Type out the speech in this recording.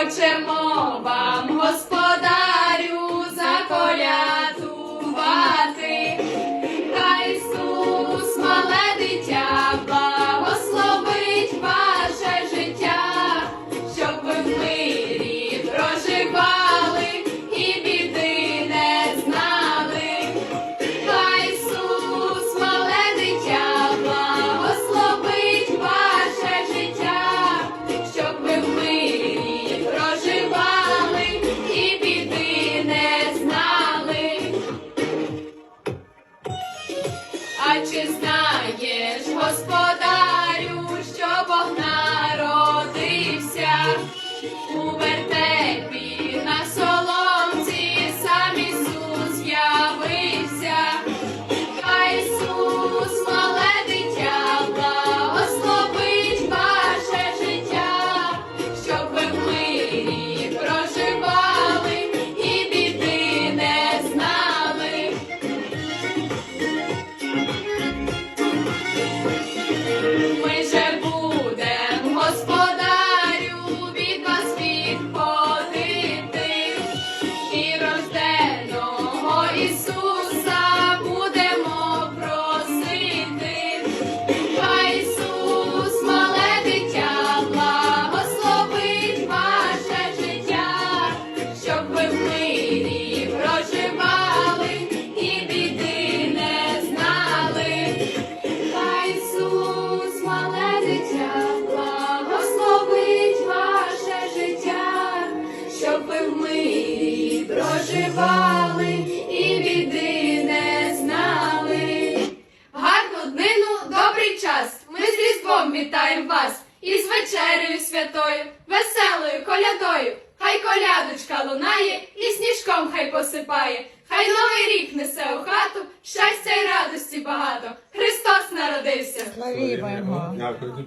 Chodźcie mowa. А чи знаєш, господарю, мирі проживали і біди не знали. Гарну днину, добрий час. Ми з Різдвом вітаємо вас із вечерею святою, веселою колядою. Хай колядочка лунає і сніжком хай посипає. Хай новий рік несе у хату, щастя й радості багато. Христос народився. Славімо його. Дякую.